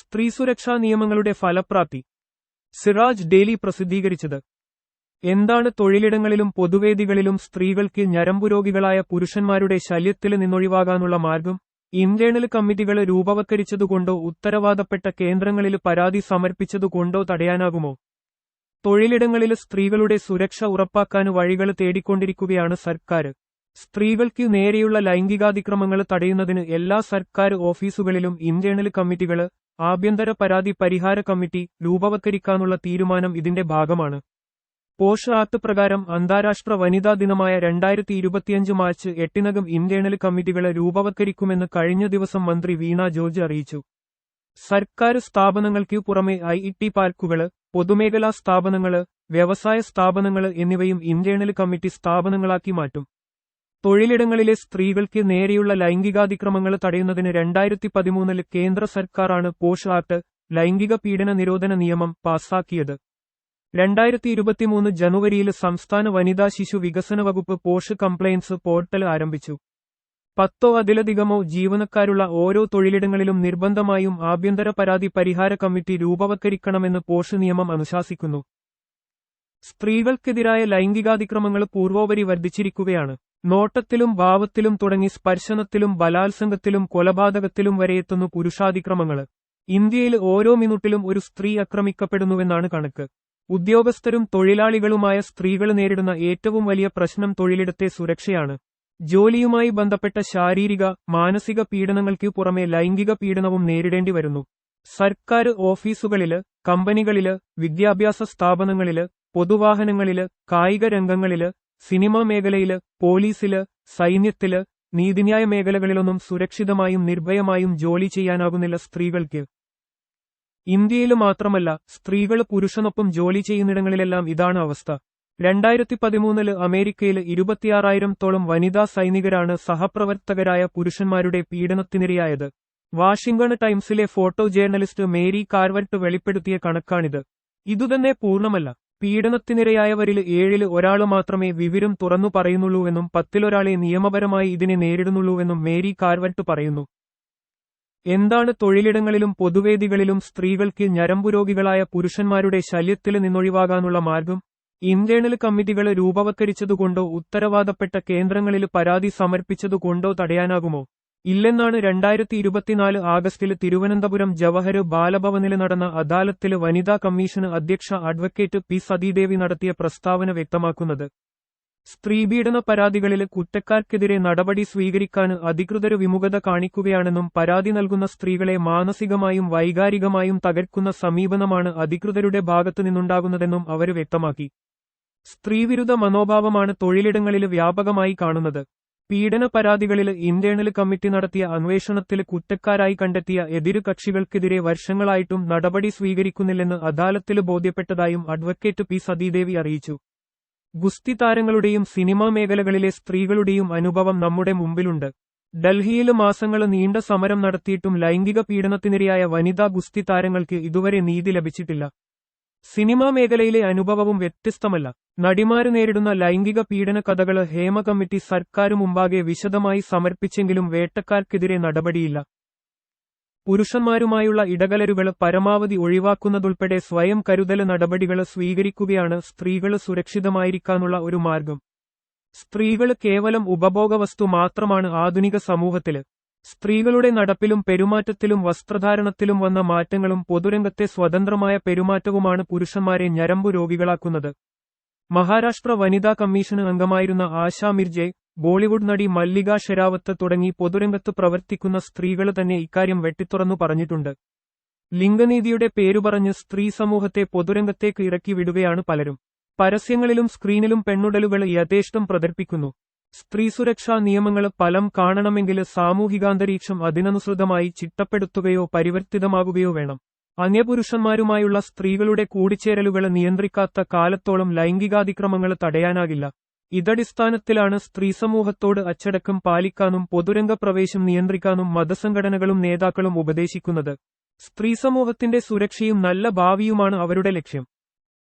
സ്ത്രീ സുരക്ഷാ നിയമങ്ങളുടെ ഫലപ്രാപ്തി. സിറാജ് ഡെയിലി പ്രസിദ്ധീകരിച്ചത്. എന്താണ് തൊഴിലിടങ്ങളിലും പൊതുവേദികളിലും സ്ത്രീകൾക്ക് ഞരമ്പുരോഗികളായ പുരുഷന്മാരുടെ ശല്യത്തിൽ നിന്നൊഴിവാകാനുള്ള മാർഗം? ഇന്റേണൽ കമ്മിറ്റികൾ രൂപവത്കരിച്ചതുകൊണ്ടോ ഉത്തരവാദപ്പെട്ട കേന്ദ്രങ്ങളിൽ പരാതി സമർപ്പിച്ചതുകൊണ്ടോ തടയാനാകുമോ? തൊഴിലിടങ്ങളിൽ സ്ത്രീകളുടെ സുരക്ഷ ഉറപ്പാക്കാൻ വഴികൾ തേടിക്കൊണ്ടിരിക്കുകയാണ് സർക്കാർ. സ്ത്രീകൾക്ക് നേരെയുള്ള ലൈംഗികാതിക്രമങ്ങൾ തടയുന്നതിന് എല്ലാ സർക്കാർ ഓഫീസുകളിലും ഇന്റേണൽ കമ്മിറ്റികൾ ആഭ്യന്തര പരാതി പരിഹാര കമ്മിറ്റി രൂപവത്കരിക്കാനുള്ള തീരുമാനം ഇതിന്റെ ഭാഗമാണ്. പോഷ് ആക്ട് പ്രകാരം അന്താരാഷ്ട്ര വനിതാ ദിനമായ രണ്ടായിരത്തി ഇരുപത്തിയഞ്ച് മാർച്ച് എട്ടിനകം ഇന്റേണൽ കമ്മിറ്റികളെ രൂപവത്കരിക്കുമെന്ന് കഴിഞ്ഞ ദിവസം മന്ത്രി വീണ ജോർജ് അറിയിച്ചു. സർക്കാർ സ്ഥാപനങ്ങൾക്ക് പുറമെ ഐ ഇ ടി പൊതുമേഖലാ സ്ഥാപനങ്ങൾ വ്യവസായ സ്ഥാപനങ്ങൾ എന്നിവയും ഇന്റേണൽ കമ്മിറ്റി സ്ഥാപനങ്ങളാക്കി മാറ്റും. തൊഴിലിടങ്ങളിലെ സ്ത്രീകൾക്ക് നേരെയുള്ള ലൈംഗികാതിക്രമങ്ങൾ തടയുന്നതിന് രണ്ടായിരത്തി പതിമൂന്നിൽ കേന്ദ്ര സർക്കാരാണ് പോഷ് ആക്ട് ലൈംഗിക പീഡന നിരോധന നിയമം പാസാക്കിയത്. രണ്ടായിരത്തി ഇരുപത്തിമൂന്ന് ജനുവരിയിൽ സംസ്ഥാന വനിതാ ശിശു വികസന വകുപ്പ് പോഷ് കംപ്ലയൻസ് പോർട്ടൽ ആരംഭിച്ചു. പത്തോ അതിലധികമോ ജീവനക്കാരുള്ള ഓരോ തൊഴിലിടങ്ങളിലും നിർബന്ധമായും ആഭ്യന്തര പരാതി പരിഹാര കമ്മിറ്റി രൂപവത്കരിക്കണമെന്ന് പോഷ് നിയമം അനുശാസിക്കുന്നു. സ്ത്രീകൾക്കെതിരായ ലൈംഗികാതിക്രമങ്ങൾ പൂർവോപരി വർദ്ധിച്ചിരിക്കുകയാണ്. നോട്ടത്തിലും ഭാവത്തിലും തുടങ്ങി സ്പർശനത്തിലും ബലാത്സംഗത്തിലും കൊലപാതകത്തിലും വരെയെത്തുന്നു പുരുഷാതിക്രമങ്ങൾ. ഇന്ത്യയിൽ ഓരോ മിനിറ്റിലും ഒരു സ്ത്രീ ആക്രമിക്കപ്പെടുന്നുവെന്നാണ് കണക്ക്. ഉദ്യോഗസ്ഥരും തൊഴിലാളികളുമായ സ്ത്രീകൾ നേരിടുന്ന ഏറ്റവും വലിയ പ്രശ്നം തൊഴിലിടത്തെ സുരക്ഷയാണ്. ജോലിയുമായി ബന്ധപ്പെട്ട ശാരീരിക മാനസിക പീഡനങ്ങൾക്ക് പുറമെ ലൈംഗിക പീഡനവും നേരിടേണ്ടി വരുന്നു. സർക്കാർ ഓഫീസുകളിൽ കമ്പനികളിൽ വിദ്യാഭ്യാസ സ്ഥാപനങ്ങളിൽ പൊതുവാഹനങ്ങളിൽ കായിക രംഗങ്ങളിൽ സിനിമാ മേഖലയിൽ പോലീസിൽ സൈന്യത്തിൽ നീതിന്യായ മേഖലകളിലൊന്നും സുരക്ഷിതമായും നിർഭയമായും ജോലി ചെയ്യാനാകുന്നില്ല സ്ത്രീകൾക്ക്. ഇന്ത്യയിൽ മാത്രമല്ല സ്ത്രീകൾ പുരുഷനൊപ്പം ജോലി ചെയ്യുന്നിടങ്ങളിലെല്ലാം ഇതാണ് അവസ്ഥ. രണ്ടായിരത്തി പതിമൂന്നിൽ അമേരിക്കയിൽ ഇരുപത്തിയാറായിരത്തോളം വനിതാ സൈനികരാണ് സഹപ്രവർത്തകരായ പുരുഷന്മാരുടെ പീഡനത്തിനിരയായത്. വാഷിംഗ്ടൺ ടൈംസിലെ ഫോട്ടോ ജേർണലിസ്റ്റ് മേരി കാർവർട്ട് വെളിപ്പെടുത്തിയ കണക്കാണിത്. ഇതുതന്നെ പൂർണമല്ല. പീഡനത്തിനിരയായവരിൽ ഏഴിൽ ഒരാൾ മാത്രമേ വിവരം തുറന്നു പറയുന്നുള്ളൂവെന്നും പത്തിലൊരാളെ നിയമപരമായി ഇതിനെ നേരിടുന്നുള്ളൂവെന്നും മേരി കാർവട്ട് പറയുന്നു. എന്താണ് തൊഴിലിടങ്ങളിലും പൊതുവേദികളിലും സ്ത്രീകൾക്ക് ഞരമ്പുരോഗികളായ പുരുഷന്മാരുടെ ശല്യത്തിൽ നിന്നൊഴിവാകാനുള്ള മാർഗം? ഇന്റേണൽ കമ്മിറ്റികൾ രൂപവത്കരിച്ചതുകൊണ്ടോ ഉത്തരവാദപ്പെട്ട കേന്ദ്രങ്ങളിൽ പരാതി സമർപ്പിച്ചതുകൊണ്ടോ തടയാനാകുമോ? ഇല്ലെന്നാണ് രണ്ടായിരത്തി ഇരുപത്തിനാല് ആഗസ്റ്റിൽ തിരുവനന്തപുരം ജവഹര് ബാലഭവനിൽ നടന്ന അദാലത്തിൽ വനിതാ കമ്മീഷന് അധ്യക്ഷ അഡ്വക്കേറ്റ് പി സതീദേവി നടത്തിയ പ്രസ്താവന വ്യക്തമാക്കുന്നത്. സ്ത്രീപീഡന പരാതികളിൽ കുറ്റക്കാർക്കെതിരെ നടപടി സ്വീകരിക്കാൻ അധികൃതർ വിമുഖത കാണിക്കുകയാണെന്നും പരാതി നൽകുന്ന സ്ത്രീകളെ മാനസികമായും വൈകാരികമായും തകർക്കുന്ന സമീപനമാണ് അധികൃതരുടെ ഭാഗത്തുനിന്നുണ്ടാകുന്നതെന്നും അവർ വ്യക്തമാക്കി. സ്ത്രീവിരുദ്ധ മനോഭാവമാണ് തൊഴിലിടങ്ങളിൽ വ്യാപകമായി കാണുന്നത്. പീഡന പരാതികളിൽ ഇന്റേണൽ കമ്മിറ്റി നടത്തിയ അന്വേഷണത്തിൽ കുറ്റക്കാരായി കണ്ടെത്തിയ എതിരു കക്ഷികൾക്കെതിരെ വർഷങ്ങളായിട്ടും നടപടി സ്വീകരിക്കുന്നില്ലെന്ന് അദാലത്തിൽ ബോധ്യപ്പെട്ടതായും അഡ്വക്കേറ്റ് പി സതീദേവി അറിയിച്ചു. ഗുസ്തി താരങ്ങളുടെയും സിനിമാ മേഖലകളിലെ സ്ത്രീകളുടെയും അനുഭവം നമ്മുടെ മുമ്പിലുണ്ട്. ഡൽഹിയിൽ മാസങ്ങൾ നീണ്ട സമരം നടത്തിയിട്ടും ലൈംഗിക പീഡനത്തിനിരയായ വനിതാ ഗുസ്തി താരങ്ങൾക്ക് ഇതുവരെ നീതി ലഭിച്ചിട്ടില്ല. സിനിമാ മേഖലയിലെ അനുഭവവും വ്യത്യസ്തമല്ല. നടിമാര് നേരിടുന്ന ലൈംഗിക പീഡന കഥകൾ ഹേമ കമ്മിറ്റി സർക്കാരു മുമ്പാകെ വിശദമായി സമർപ്പിച്ചെങ്കിലും വേട്ടക്കാർക്കെതിരെ നടപടിയില്ല. പുരുഷന്മാരുമായുള്ള ഇടകലരുകൾ പരമാവധി ഒഴിവാക്കുന്നതുൾപ്പെടെ സ്വയം കരുതൽ നടപടികൾ സ്വീകരിക്കുകയാണ് സ്ത്രീകൾ സുരക്ഷിതമായിരിക്കാനുള്ള ഒരു മാർഗം. സ്ത്രീകൾ കേവലം ഉപഭോഗവസ്തു മാത്രമാണ് ആധുനിക സമൂഹത്തിൽ. സ്ത്രീകളുടെ നടപ്പിലും പെരുമാറ്റത്തിലും വസ്ത്രധാരണത്തിലും വന്ന മാറ്റങ്ങളും പൊതുരംഗത്തെ സ്വതന്ത്രമായ പെരുമാറ്റവുമാണ് പുരുഷന്മാരെ ഞരമ്പു രോഗികളാക്കുന്നത്. മഹാരാഷ്ട്ര വനിതാ കമ്മീഷന് അംഗമായിരുന്ന ആശാ മിർജെ ബോളിവുഡ് നടി മല്ലിക ഷെരാവത്ത് തുടങ്ങി പൊതുരംഗത്ത് പ്രവർത്തിക്കുന്ന സ്ത്രീകൾ തന്നെ ഇക്കാര്യം വെട്ടിത്തുറന്നു പറഞ്ഞിട്ടുണ്ട്. ലിംഗനീതിയുടെ പേരുപറഞ്ഞ് സ്ത്രീ സമൂഹത്തെ പൊതുരംഗത്തേക്ക് ഇറക്കി വിടുകയാണ് പലരും. പരസ്യങ്ങളിലും സ്ക്രീനിലും പെണ്ണുടലുകൾ യഥേഷ്ടം പ്രദർപ്പിക്കുന്നു. സ്ത്രീ സുരക്ഷാ നിയമങ്ങൾ ഫലം കാണണമെങ്കിൽ സാമൂഹികാന്തരീക്ഷം അതിനനുസൃതമായി ചിട്ടപ്പെടുത്തുകയോ പരിവർത്തിതമാകുകയോ വേണം. അന്യപുരുഷന്മാരുമായുള്ള സ്ത്രീകളുടെ കൂടിച്ചേരലുകൾ നിയന്ത്രിക്കാത്ത കാലത്തോളം ലൈംഗികാതിക്രമങ്ങൾ തടയാനാകില്ല. ഇതടിസ്ഥാനത്തിലാണ് സ്ത്രീ സമൂഹത്തോട് അച്ചടക്കം പാലിക്കാനും പൊതുരംഗപ്രവേശം നിയന്ത്രിക്കാനും മതസംഘടനകളും നേതാക്കളും ഉപദേശിക്കുന്നത്. സ്ത്രീ സമൂഹത്തിന്റെ സുരക്ഷയും നല്ല ഭാവിയുമാണ് അവരുടെ ലക്ഷ്യം.